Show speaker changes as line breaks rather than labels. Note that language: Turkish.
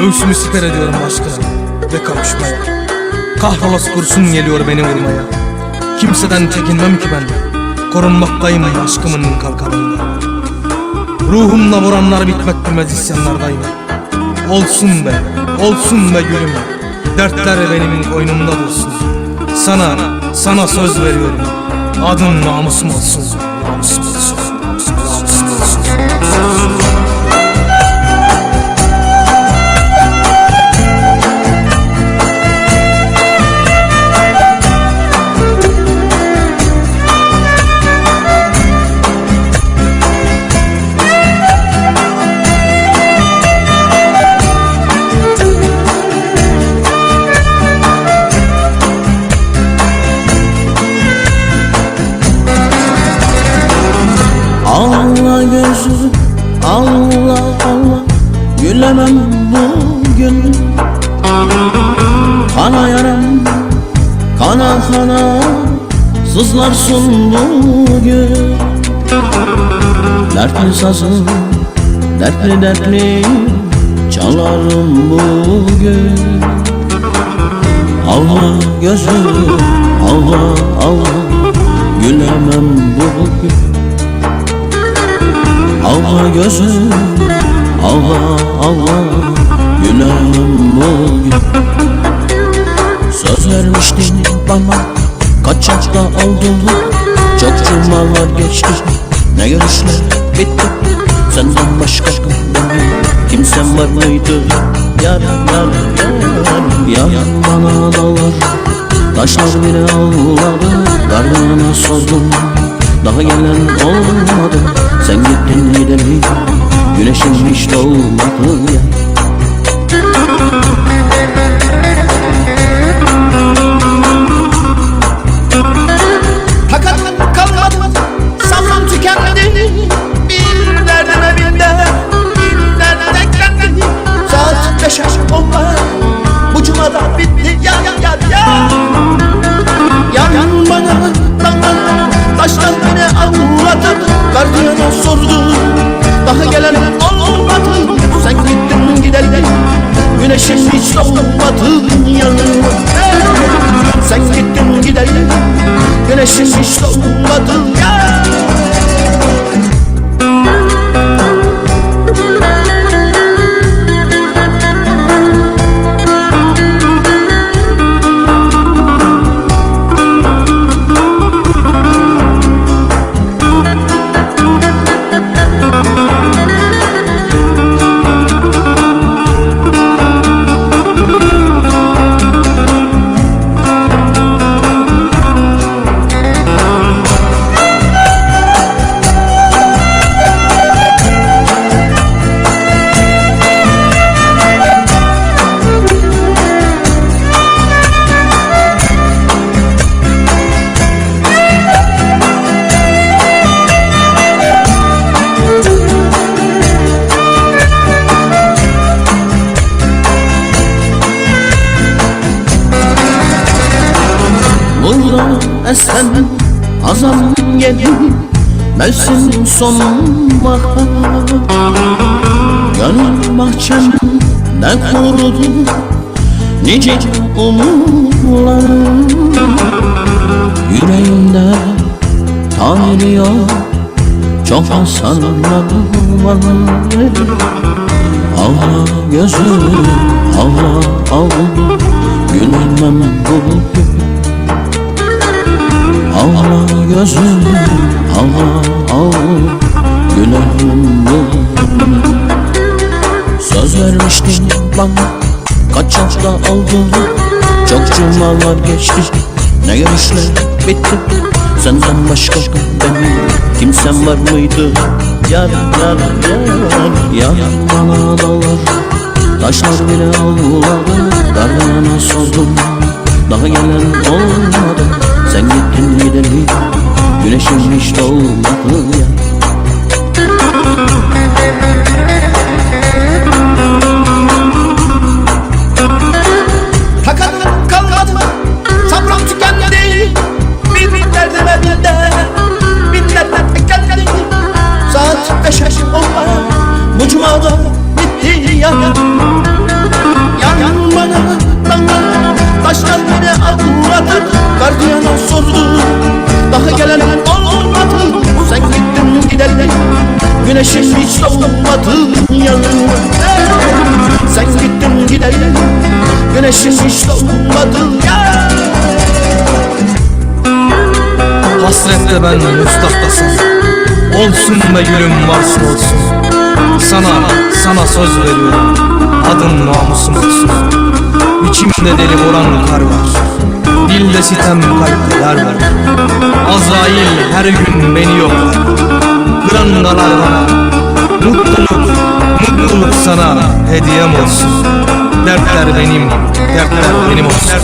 Göğsümü siper ediyorum aşkına ve kavuşmaya. Kahrolası kurşun geliyor beni vurmaya Kimseden çekinmem ki ben. Korunmaktayım aşkımın kalkanında. Ruhumla vuranlar bitmek bilmez isyanlardayım. Olsun be, olsun be gülüm. Dertler benim koynumda dursun. Sana, sana söz veriyorum. Adın namusum olsun Namusum olsun
Allah Allah Gülemem bugün. Kana yaram Kana kana Sızlarsın bugün. Dertli sazım Dertli dertli Çalarım bugün. Allah gözüm Allah Allah Gülemem bugün Allah gözüm Allah Allah Gülerim bugün Söz vermiştin bana Kaçakta oldun Çok cumalar geçti Ne görüşler bitti? Senden başka benim Kimsem var mıydı? Yar yar yar Yar. Bana dağlar Taşlar bile ağladı. Gardına sordum Daha gelen olmadı Sen gittin gideli Güneşin hiç doğmadı ya azam geldi Mevsim sonbahar. Gönül bahçem ne kurudu Nice umutlarım Yüreğimde tanıyor Çok hasanlar var. Allah gözüm Allah Allah Gülmem bugün Allah gözüm Allah Allah Gülerim bu. Söz vermiştin bana Kaç hafta oldu Çok cumalar geçti Ne görüşler bitti. Senden başka benim Kimsem var mıydı? Yar yar yar Yar. Bana dağlar Taşlar bile ağladı Darlana sordum Daha gelen olmadı Sen gittin gideli Güneşin hiç doğmadı ya Güneşin hiç doğmadı yanıma Sen gittin gideli Güneşin hiç doğmadı ya
Hasrette ben müstahtasın Olsun be gülüm varsın olsun. Sana, sana söz veriyorum. Adın namusum olsun. İçimde deli vuran kar var. Dilde sitem kalpte yer var Azrail her gün beni yoklar Prangalar Mutluluk, mutluluk sana hediyem olsun. Dertler benim, dertler benim olsun